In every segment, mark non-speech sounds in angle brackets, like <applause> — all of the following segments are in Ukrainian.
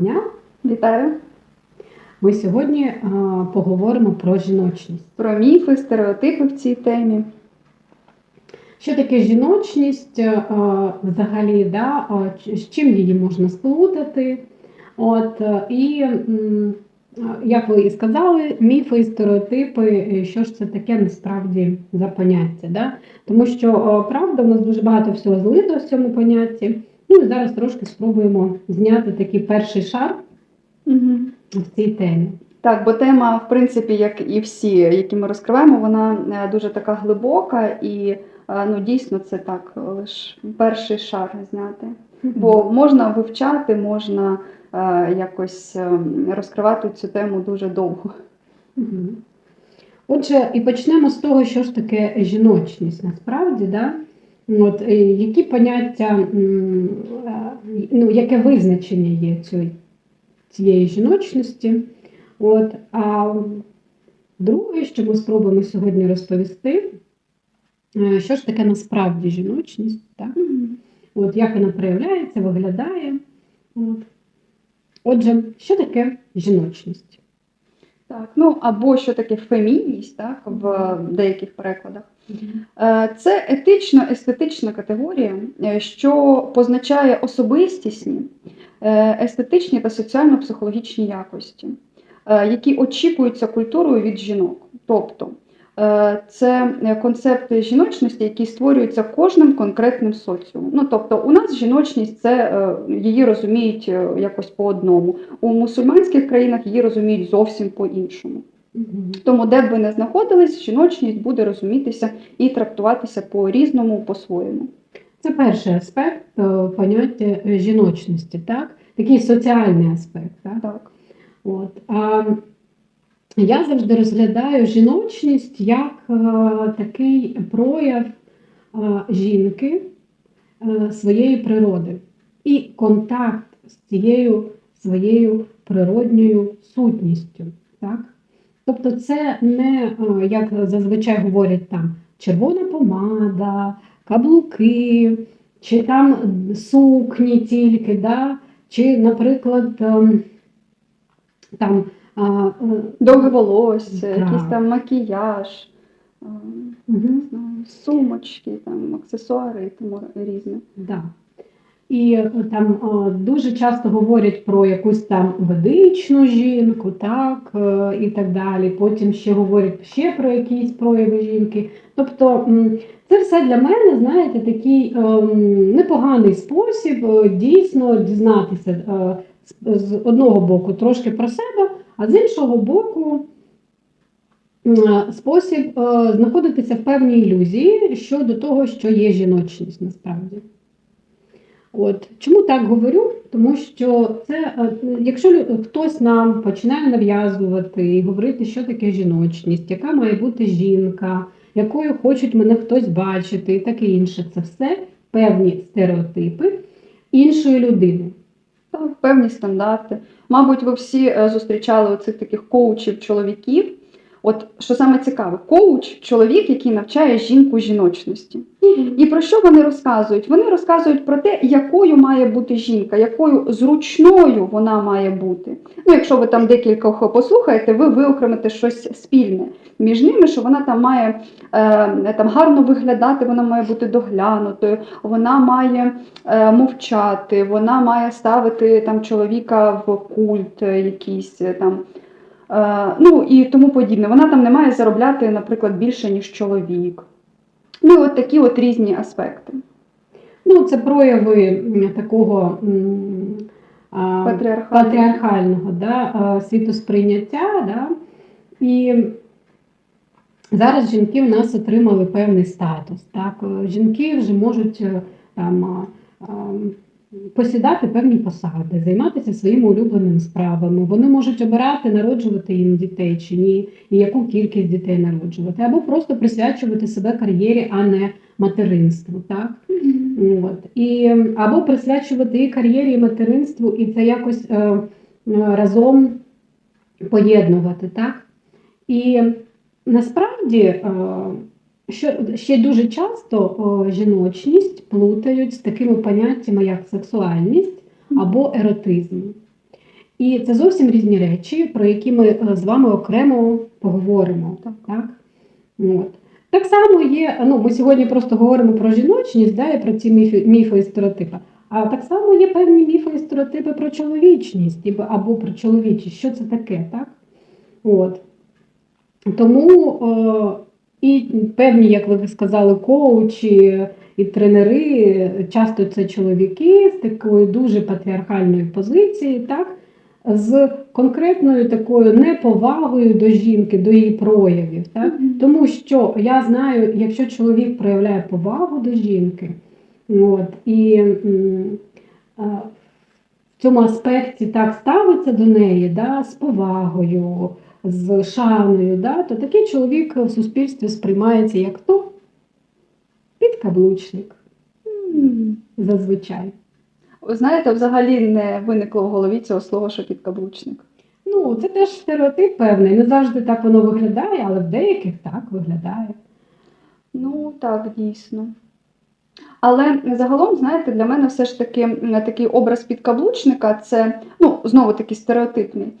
дня! Вітаю! Ми сьогодні е, поговоримо про жіночність. Про міфи, стереотипи в цій темі. Що таке жіночність е, взагалі, да? ч- з чим її можна сплутати? От, е, і, як ви і сказали, міфи і стереотипи, що ж це таке насправді за поняття. Да? Тому що правда, у нас дуже багато всього злито в цьому понятті. Ну і зараз трошки спробуємо зняти такий перший шар Угу. в цій темі. Так, бо тема, в принципі, як і всі, які ми розкриваємо, вона е, дуже така глибока і е, ну, дійсно це так, лише перший шар зняти. Бо можна вивчати, можна е, якось розкривати цю тему дуже довго. Мгм. Отже, і почнемо з того, що ж таке жіночність насправді, да? От, е, які поняття, е, ну, яке визначення є цієї, цієї жіночності? От, а друге, що ми спробуємо сьогодні розповісти, е, що ж таке насправді жіночність, так? От, як вона проявляється, виглядає. От. Отже, що таке жіночність? Так, ну або що таке фемінність, так, в деяких перекладах. Е, Це етично-естетична категорія, е, що позначає особистісні, е, естетичні та соціально-психологічні якості, які очікуються культурою від жінок. Тобто це концепти жіночності, які створюються кожним конкретним соціумом. Ну, тобто, у нас жіночність це її розуміють якось по одному. У мусульманських країнах її розуміють зовсім по-іншому. Мгм. Тому, де б ви не знаходились, жіночність буде розумітися і трактуватися по-різному, по-своєму. Це перший аспект е, поняття е, жіночності, так? Такий соціальний аспект. Так? Так. От. А я завжди розглядаю жіночність як е, такий прояв жінки своєї природи і контакт з цією своєю природньою сутністю. Так? Тобто, це не, е, як зазвичай говорять там, червона помада, каблуки, чи там сукні тільки, да? чи, наприклад, ем, там е, Довге волосся, Так. якийсь там макіяж, знаю, сумочки, там, аксесуари і тому різне. да. І е, там е, дуже часто говорять про якусь там ведичну жінку, так, е, і так далі. Потім ще говорять ще про якісь прояви жінки. Тобто це все для мене, знаєте, такий ем, непоганий спосіб е, дійсно дізнатися е, з- одного боку трошки про себе, а з іншого боку. Спосіб е, знаходитися в певній ілюзії щодо того, що є жіночність насправді. От чому так говорю? Тому що це, е, якщо хтось нам починає нав'язувати і говорити, що таке жіночність, яка має бути жінка, якою хочуть мене хтось бачити, і таке інше, це все певні стереотипи іншої людини. Певні стандарти. Мабуть, ви всі е, зустрічали оцих таких коучів чоловіків. От що саме цікаве, коуч чоловік, який навчає жінку жіночності. І про що вони розказують? Вони розказують про те, якою має бути жінка, якою зручною вона має бути. Ну, якщо ви там декількох послухаєте, ви виокремите щось спільне між ними, що вона там має е, там гарно виглядати, вона має бути доглянутою, вона має е, мовчати, вона має ставити там чоловіка в культ якийсь е, там. Е, ну і тому подібне. Вона там не має заробляти, наприклад, більше, ніж чоловік. Ну, і от такі от різні аспекти. Ну, це прояви такого Патріархальні. патріархального да, світосприйняття. Да? І зараз жінки в нас отримали певний статус. Так? Е, Жінки вже можуть е, там, посідати певні посади, займатися своїми улюбленими справами. Вони можуть обирати, народжувати їм дітей чи ні, і яку кількість дітей народжувати, або просто присвячувати себе кар'єрі, а не материнству. Так? От. І, або присвячувати і кар'єрі, і материнству, і це якось е, е, разом поєднувати. Так? І насправді, е, що ще дуже часто е, жіночність плутають з такими поняттями, як сексуальність або еротизм. І це зовсім різні речі, про які ми е, з вами окремо поговоримо. Так. Так, От. так само є. Ну, ми сьогодні просто говоримо про жіночність да, і про ці міфи, міфи і стереотипи. А так само є певні міфи і стереотипи про чоловічність або про чоловічість. Що це таке, так? От. Тому е, і певні, як ви сказали, коучі і тренери, часто це чоловіки з такої дуже патріархальної позиції, так? з конкретною такою неповагою до жінки, до її проявів. Так? Тому що я знаю, якщо чоловік проявляє повагу до жінки, от, і в цьому аспекті так ставиться до неї да, з повагою, з шаною, да, то такий чоловік в суспільстві сприймається як хто? Підкаблучник зазвичай. Ви знаєте, взагалі не виникло в голові цього слова, що підкаблучник. Ну, це теж стереотип певний. Не завжди так воно виглядає, але в деяких так виглядає. Ну так, дійсно. Але загалом, знаєте, для мене все ж таки такий образ підкаблучника це, ну, знову таки стереотипний.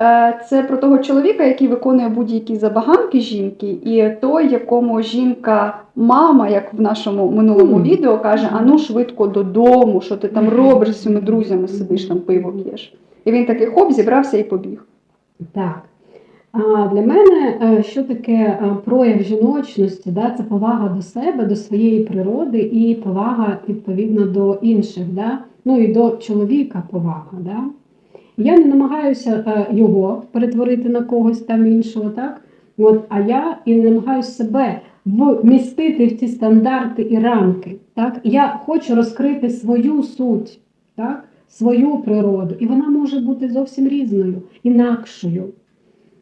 Е, Це про того чоловіка, який виконує будь-які забаганки жінки, і той, якому жінка, мама, як в нашому минулому відео, каже: а ну швидко додому, що ти там робиш зі своїми друзями, сидиш там пиво п'єш. І він такий хоп, зібрався і побіг. Так. А для мене е, що таке е, прояв жіночності? Да? Це повага до себе, до своєї природи і повага відповідно до інших, да? ну і до чоловіка повага. Да? Я не намагаюся е, його перетворити на когось там іншого, так? От, а я і не намагаюся себе вмістити в ці стандарти і рамки. Так? Я хочу розкрити свою суть, так? свою природу, і вона може бути зовсім різною, інакшою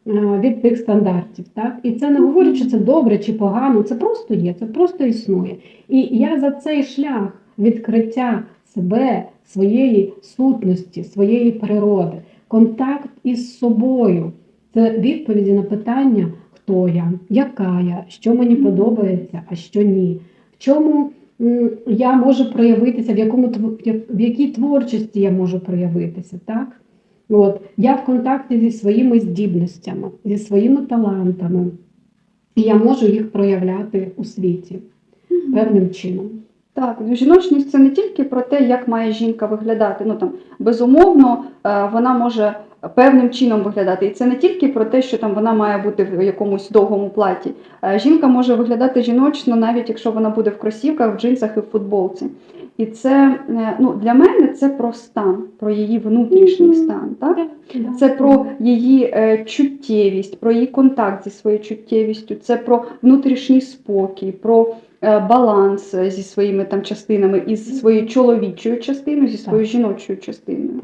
е, від тих стандартів. Так? І це не говорить, що це добре чи погано, це просто є, це просто існує. І я за цей шлях відкриття себе, своєї сутності, своєї природи, контакт із собою. Це відповіді на питання, хто я, яка я, що мені подобається, а що ні. В чому я можу проявитися, в, якому, в якій творчості я можу проявитися. Так? От, я в контакті зі своїми здібностями, зі своїми талантами, і я можу їх проявляти у світі певним чином. Так, жіночність це не тільки про те, як має жінка виглядати. Ну там безумовно е, вона може певним чином виглядати. І це не тільки про те, що там вона має бути в якомусь довгому платі. Е, Жінка може виглядати жіночно, навіть якщо вона буде в кросівках, в джинсах і в футболці. І це е, ну, для мене це про стан, про її внутрішній стан. Так? Це про її е, чуттєвість, про її контакт зі своєю чуттєвістю, це про внутрішній спокій, про баланс е, зі своїми там частинами, із своєю чоловічою частиною, зі своєю жіночою частиною.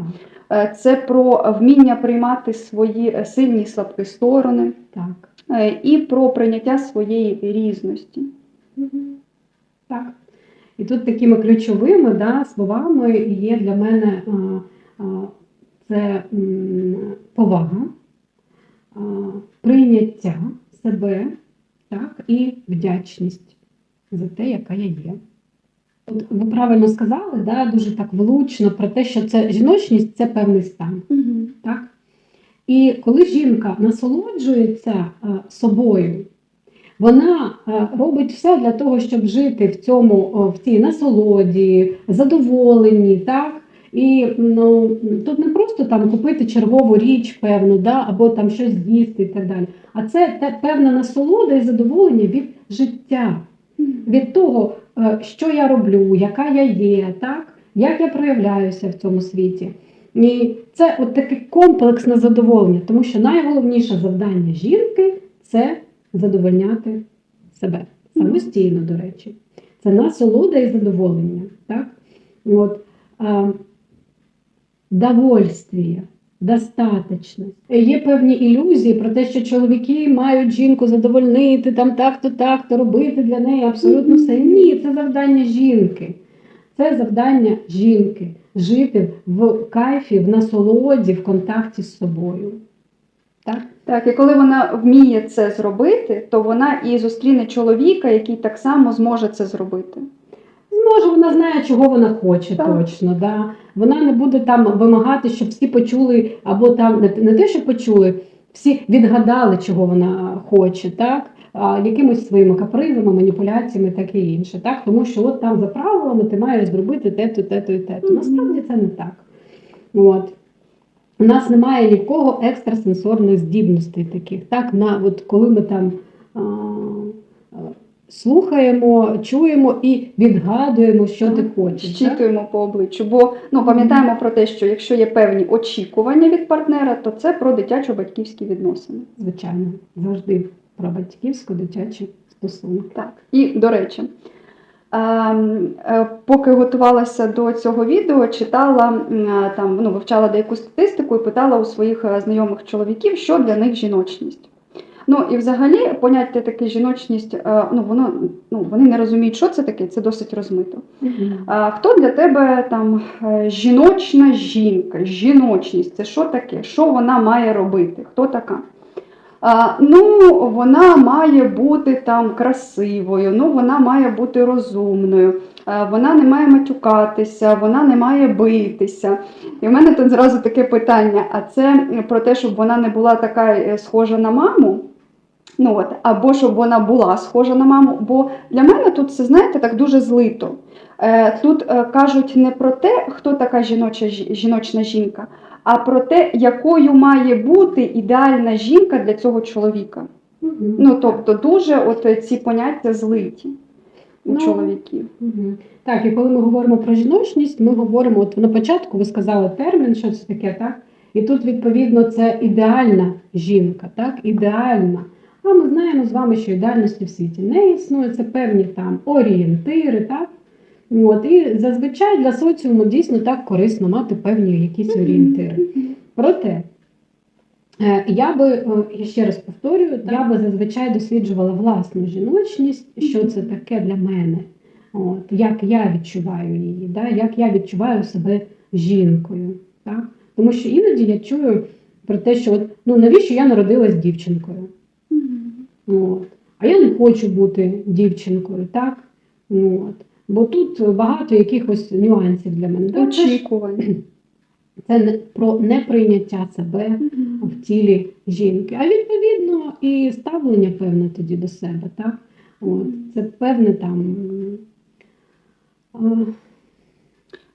Е, Це про вміння приймати свої е, сильні і слабкі сторони, Так. е, і про прийняття своєї різності. Так. І тут такими ключовими да, словами є для мене це повага, прийняття себе так, і вдячність за те, яка я є. От ви правильно сказали, да, дуже так влучно про те, що це жіночність це певний стан. Так? І коли жінка насолоджується е, собою, вона е, робить все для того, щоб жити в цьому, о, в цій насолоді, задоволенні, так? І ну, тут не просто там купити чергову річ, певну, да, або там щось з'їсти і так далі. А це те, певна насолода і задоволення від життя, від того, е, що я роблю, яка я є, так? як я проявляюся в цьому світі. І це от таке комплексне задоволення, тому що найголовніше завдання жінки це задовольняти себе самостійно, до речі. Це насолода і задоволення. Так? От, а, довольствие, достаточність. Є певні ілюзії про те, що чоловіки мають жінку задовольнити, там так-то, так-то робити для неї абсолютно все. Ні, це завдання жінки. Це завдання жінки жити в кайфі, в насолоді, в контакті з собою. Так? Так, і коли вона вміє це зробити, то вона і зустріне чоловіка, який так само зможе це зробити. Зможе, вона знає, чого вона хоче Так. точно. Да? Вона не буде там вимагати, щоб всі почули, або там не, не те, що почули, всі відгадали, чого вона хоче, так? А, якимось своїми капризами, маніпуляціями, таке інше. Так? Тому що от там за правилами ти маєш зробити те-то, те-то і те-то. Мгм. Насправді це не так. От. У нас немає нікого екстрасенсорних здібностей таких. Так? На, от коли ми там а, слухаємо, чуємо і відгадуємо, що ти хочеш. Так? По обличчю. Бо ну, пам'ятаємо про те, що якщо є певні очікування від партнера, то це про дитячо-батьківські відносини. Звичайно, завжди про батьківсько-дитячі стосунки. Так, і до речі, ем, е, поки готувалася до цього відео, читала е, там, ну, вивчала деяку статистику і питала у своїх е, знайомих чоловіків, що для них жіночність. Ну і взагалі поняття таке жіночність, е, ну воно ну вони не розуміють, що це таке, це досить розмито. А хто для тебе там е, жіночна жінка, жіночність? Це що таке? Що вона має робити? Хто така? А, ну, вона має бути там красивою, ну вона має бути розумною, а, вона не має матюкатися, вона не має битися. І в мене тут зразу таке питання: а це про те, щоб вона не була така е, схожа на маму? Ну от, або щоб вона була схожа на маму. Бо для мене тут це, знаєте, так дуже злито. Е, Тут е, кажуть не про те, хто така жіноча, жіночна жінка, а про те, якою має бути ідеальна жінка для цього чоловіка. Мгм. Ну тобто, дуже от ці поняття злиті у Ну, чоловіків. Мгм. Так, і коли ми говоримо про жіночність, ми говоримо, от на початку ви сказали термін, що це таке, так? І тут, відповідно, це ідеальна жінка, так? Ідеальна. А ми знаємо з вами, що ідеальності в світі не існує, це певні там орієнтири, так? От, і зазвичай для соціуму дійсно так корисно мати певні якісь орієнтири. Проте, е, я би, я ще раз повторюю, я би зазвичай досліджувала власну жіночність, що це таке для мене. От, як я відчуваю її, да? як я відчуваю себе жінкою. Так? Тому що іноді я чую про те, що от, ну, навіщо я народилась дівчинкою? От. А я не хочу бути дівчинкою, так? От. Бо тут багато якихось нюансів для мене. Да? Це, Очікування. це не про неприйняття себе в тілі жінки. А відповідно і ставлення певне тоді до себе, так? От, це певне там.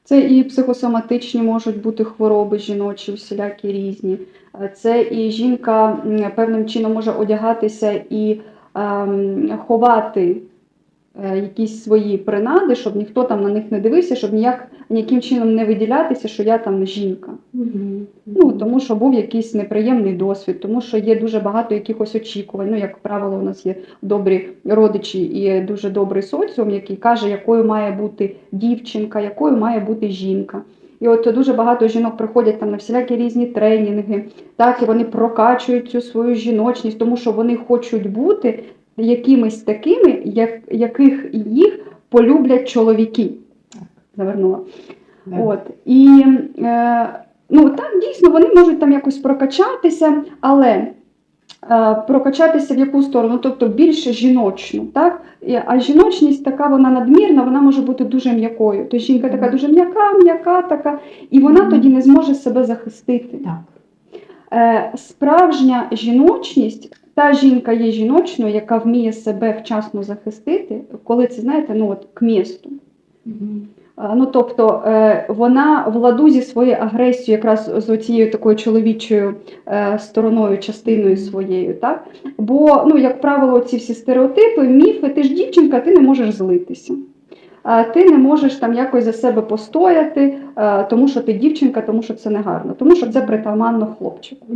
Це і психосоматичні можуть бути хвороби жіночі, всілякі різні. Е, Це і жінка певним чином може одягатися і ем, ховати е, якісь свої принади, щоб ніхто там на них не дивився, щоб ніяк ніяким чином не виділятися, що я там жінка. мгм. Ну тому що був якийсь неприємний досвід, тому що є дуже багато якихось очікувань. Ну, як правило, у нас є добрі родичі і дуже добрий соціум, який каже, якою має бути дівчинка, якою має бути жінка. І от дуже багато жінок приходять там на всілякі різні тренінги, так і вони прокачують цю свою жіночність, тому що вони хочуть бути якимись такими, як, яких їх полюблять чоловіки. Завернула. Да. От і е, ну так дійсно вони можуть там якось прокачатися, але е, прокачатися в яку сторону? Тобто більше жіночну, так? А жіночність така вона надмірна, вона може бути дуже м'якою. Тобто жінка така дуже м'яка, м'яка така, і вона Мгм. тоді не зможе себе захистити. Так. Е, справжня жіночність, та жінка є жіночною, яка вміє себе вчасно захистити, коли це знаєте, ну от к місту. Мгм. А, Ну, тобто е, вона в ладу зі своєю агресією, якраз з цією такою чоловічою е, стороною, частиною своєю, так? Бо, ну, як правило, ці всі стереотипи, міфи, ти ж дівчинка, ти не можеш злитися. Ти не можеш там якось за себе постояти, е, тому що ти дівчинка, тому що це не гарно, тому що це притаманно хлопчику.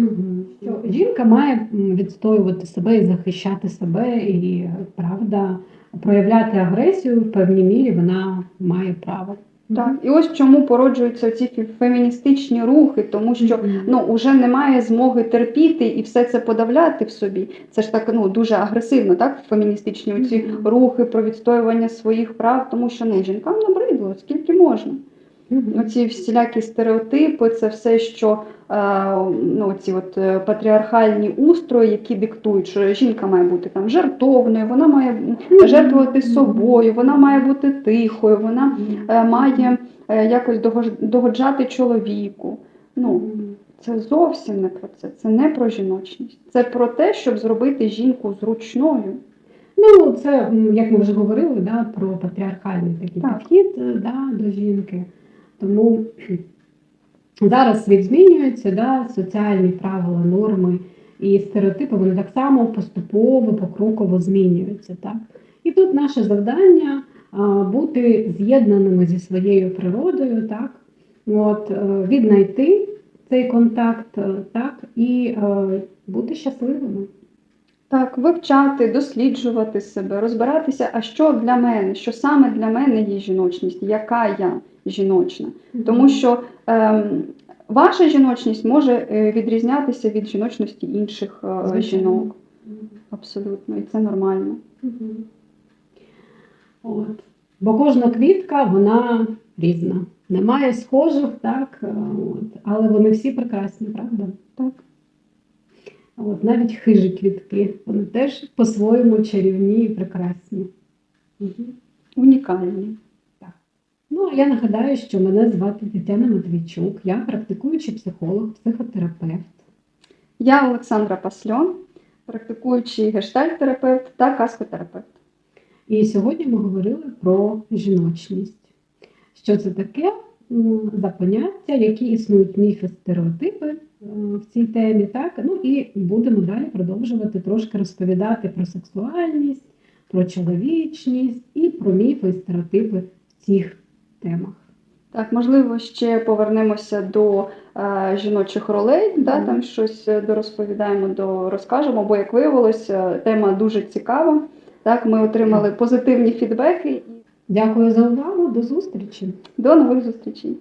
Жінка має відстоювати себе і захищати себе, і правда, проявляти агресію в певній мірі вона має право. Так, і ось чому породжуються ці феміністичні рухи, тому що ну вже немає змоги терпіти і все це подавляти в собі. Це ж так ну дуже агресивно, так феміністичні ці рухи про відстоювання своїх прав, тому що ну жінкам набридло, скільки можна. Оці всілякі стереотипи, це все, що е, ну, ці от е, патріархальні устрої, які диктують, що жінка має бути там жертовною, вона має жертвувати собою, вона має бути тихою, вона е, має якось догоджати чоловіку. Ну, це зовсім не про це. Це не про жіночність. Це про те, щоб зробити жінку зручною. Ну, це, як ми вже говорили, да, про патріархальний такий Так. підхід да, до жінки. Тому <clears throat> зараз світ змінюється, да, соціальні правила, норми і стереотипи вони так само поступово, покроково змінюються. Так? І тут наше завдання бути з'єднаними зі своєю природою, так? От, е, віднайти цей контакт е, так, і е, бути щасливими. Так, вивчати, досліджувати себе, розбиратися, а що для мене, що саме для мене є жіночність, яка я жіночна. Тому що ем, ваша жіночність може е, відрізнятися від жіночності інших е, жінок. Абсолютно, і це нормально. От. Бо кожна квітка вона різна. Немає схожих, так, е, от. але вони всі прекрасні, правда? Так. От, навіть хижі квітки, вони теж по-своєму чарівні і прекрасні. Мгм. Унікальні. Ну, а я нагадаю, що мене звати Тетяна Матвійчук, я практикуючий психолог, психотерапевт. Я Олександра Пасльон, практикуючий гештальт-терапевт та каскотерапевт. І сьогодні ми говорили про жіночність. Що це таке за поняття, які існують міфи, стереотипи е, в цій темі, так? Ну і будемо далі продовжувати трошки розповідати про сексуальність, про чоловічність і про міфи і стереотипи в цих темах. Так, можливо, ще повернемося до е, жіночих ролей, да, там щось дорозповідаємо, дорозповідаємо, дорозкажемо, бо, як виявилося, тема дуже цікава. Так, ми отримали позитивні фідбеки Дякую за увагу, до зустрічі! до нових зустрічей.